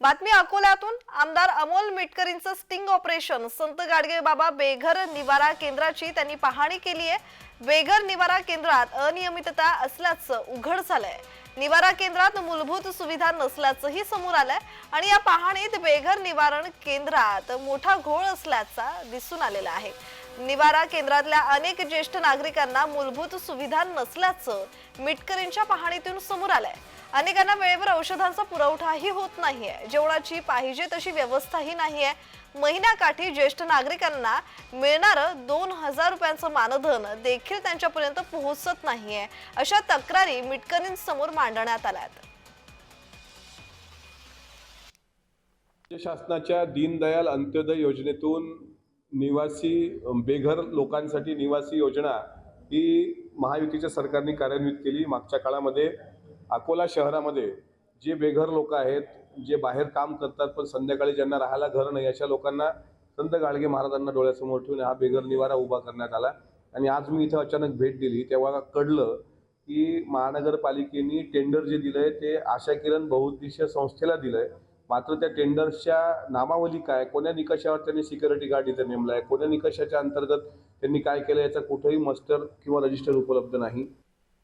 बातमी अकोल्यातून आमदार अमोल मिटकरींचं स्टिंग ऑपरेशन संत गाडगे बाबा बेघर निवारा केंद्राची त्यांनी पाहणी केली आहे. बेघर निवारा केंद्रात अनियमितता असल्याचं उघड झालंय. निवारा केंद्रात मूलभूत सुविधा नसल्याचंही समोर आलंय. आणि या पाहणीत बेघर निवारण केंद्रात मोठा घोळ असल्याचा दिसून आलेला आहे. निवारा केंद्रातल्या अनेक ज्येष्ठ नागरिकांना मूलभूत सुविधा नसल्याचं मिटकरींच्या पाहणीतून समोर आलंय. अनेकांना वेळेवर औषधांचा पुरवठाही होत नाहीये. जेवणाची पाहिजे तशी व्यवस्थाही नाहीये. महिन्याकाठी ज्येष्ठ नागरिकांना मिळणारं दोन हजार रुपयांचं मानधन देखील त्यांच्यापर्यंत पोहोचत नाहीये. अशा तक्रारी मिटकरींसमोर मांडण्यात आल्यात. राज्य शासनाच्या दीनदयाल अंत्योदय योजनेतून निवासी बेघर लोकांसाठी निवासी योजना ही महायुतीच्या सरकारने कार्यान्वित केली. मागच्या काळामध्ये अकोला शहरामध्ये जे बेघर लोक आहेत जे बाहेर काम करतात पण संध्याकाळी ज्यांना राहायला घर नाही अशा लोकांना संत गाडगे महाराजांना डोळ्यासमोर ठेवून हा बेघर निवारा उभा करण्यात आला. आणि आज मी इथं अचानक भेट दिली तेव्हा कळलं की महानगरपालिकेने टेंडर जे दिलंय ते आशा किरण बहुउद्देशीय संस्थेला दिलंय. मात्र त्या टेंडर्सच्या नामावली काय कोण्या निकषावर त्यांनी सिक्युरिटी गार्ड इथं आहे कोण्या निकषाच्या अंतर्गत त्यांनी काय केलं याचा कुठंही मस्टर किंवा रजिस्टर उपलब्ध नाही.